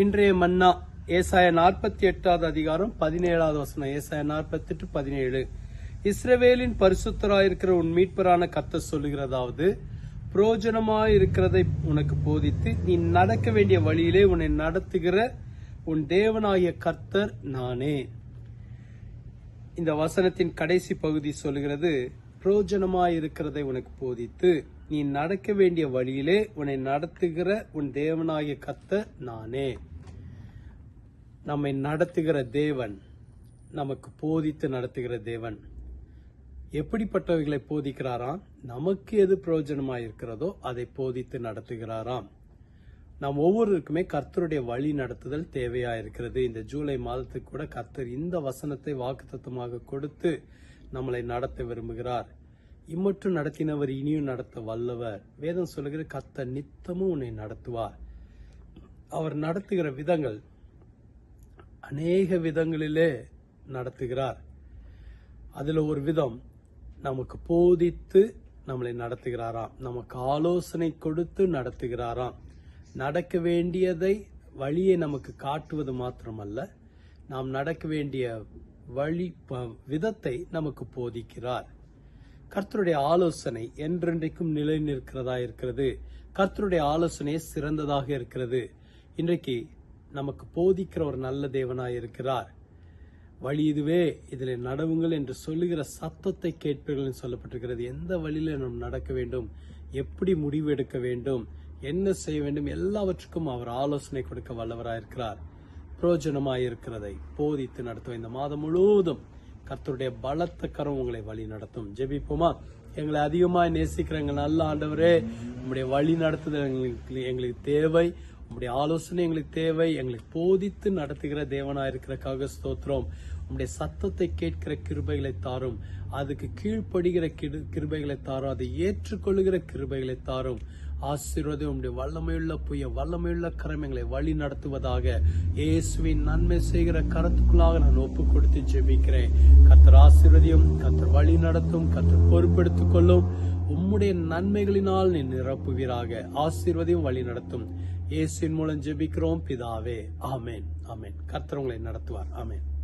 இன்றைய மன்னா ஏசாய நாற்பத்தி எட்டாவது அதிகாரம் பதினேழாவது வசனம் ஏசாய நாற்பத்தி எட்டு பதினேழு. இஸ்ரவேலின் பரிசுத்தராயிருக்கிற உன் மீட்பரான கத்த சொல்லுகிறதாவது புரோஜனமாயிருக்கிறதை உனக்கு போதித்து நீ நடக்க வேண்டிய வழியிலே உன்னை நடத்துகிற உன் தேவனாகிய கர்த்தர் நானே. இந்த வசனத்தின் கடைசி பகுதி சொல்கிறது இருக்கிறதை உனக்கு போதித்து நீ நடக்க வேண்டிய வழியிலே உன்னை நடத்துகிற உன் தேவனாகிய கர்த்தர் நானே. நம்மை நடத்துகிற தேவன் நமக்கு போதித்து நடத்துகிற தேவன். எப்படிப்பட்டவைகளை போதிக்கிறாராம்? நமக்கு எது பிரயோஜனமாக இருக்கிறதோ அதை போதித்து நடத்துகிறாராம். நாம் ஒவ்வொருவருக்குமே கர்த்தருடைய வழி நடத்துதல் தேவையா இருக்கிறது இந்த ஜூலை மாதத்துக்கு கூட கர்த்தர் இந்த வசனத்தை வாக்குத்தத்தமாக கொடுத்து நம்மளை நடத்த விரும்புகிறார். இம்மற்றும் நடத்தினவர் இனியும் நடத்த வல்லவர். வேதம் சொல்லுகிற கர்த்தர் நித்தமும் உன்னை நடத்துவார். அவர் நடத்துகிற விதங்கள் அநேக விதங்களிலே நடத்துகிறார். அதில் ஒரு விதம் நமக்கு போதித்து நம்மளை நடத்துகிறாராம். நமக்கு ஆலோசனை கொடுத்து நடத்துகிறாராம். நடக்க வேண்டியதை வழியை நமக்கு காட்டுவது மாத்திரமல்ல நாம் நடக்க வேண்டிய வழி ப- விதத்தை நமக்கு போதிக்கிறார். கர்த்தருடைய ஆலோசனை என்றென்றைக்கும் நிலை நிற்கிறதா இருக்கிறது? கர்த்தருடைய ஆலோசனை சிறந்ததாக இருக்கிறது. இன்றைக்கு நமக்கு போதிக்கிற ஒரு நல்ல தேவனாய் இருக்கிறார். வழி இதுவே இதில் நடவுங்கள் என்று சொல்லுகிற சத்தத்தை கேட்பீர்கள் என்று சொல்லப்பட்டிருக்கிறது. எந்த வழியில நாம் நடக்க வேண்டும்? எப்படி முடிவு எடுக்க வேண்டும்? என்ன செய்ய வேண்டும்? எல்லாவற்றுக்கும் அவர் ஆலோசனை கொடுக்க வல்லவராயிருக்கிறார் பிரயோஜனமாய் இருக்கிறதை போதித்து நடத்தும் இந்த மாதம் முழுவதும் கர்த்தருடைய பலத்த கரம் உங்களை வழி நடத்தும். ஜெபிப்போமா? எங்களை அதிகமாக நேசிக்கிற எங்கள் நல்ல ஆண்டவரே உங்களுடைய வழி நடத்துதல் எங்களுக்கு எங்களுக்கு தேவை. உங்களுடைய ஆலோசனை எங்களுக்கு தேவை எங்களுக்கு போதித்து நடத்துகிற தேவனா இருக்கிறக்காக ஸ்தோத்திரம். உங்களுடைய சத்தத்தை கேட்கிற கிருபைகளை தாரும். அதுக்கு கீழ்ப்படுகிற கிரு- கிருபைகளை தாரும். அதை ஏற்றுக்கொள்ளுகிற கிருபைகளை தாரும். ஆசீர்வாதம் உங்களுடைய வல்லமையுள்ள புய வல்லமையுள்ள கரம் எங்களை வழி நடத்துவதாக இயேசுவின் நன்மை செய்கிற கரத்துக்குள்ளாக நான் ஒப்பு கொடுத்து ஜெபிக்கிறேன். கத்தர் ஆசீர்வதியும் கத்தர் வழி நடத்தும் கத்தர் பொறுப்பெடுத்துக் கொள்ளும். உம்முடைய நன்மைகளினால் நீ நிரப்புவீராக. ஆசீர்வதியும் வழி நடத்தும். இயேசுவின் மூலம் ஜெபிக்கிறோம். பிதாவே ஆமேன் ஆமேன். கர்த்தர் உங்களை நடத்துவார். ஆமேன்.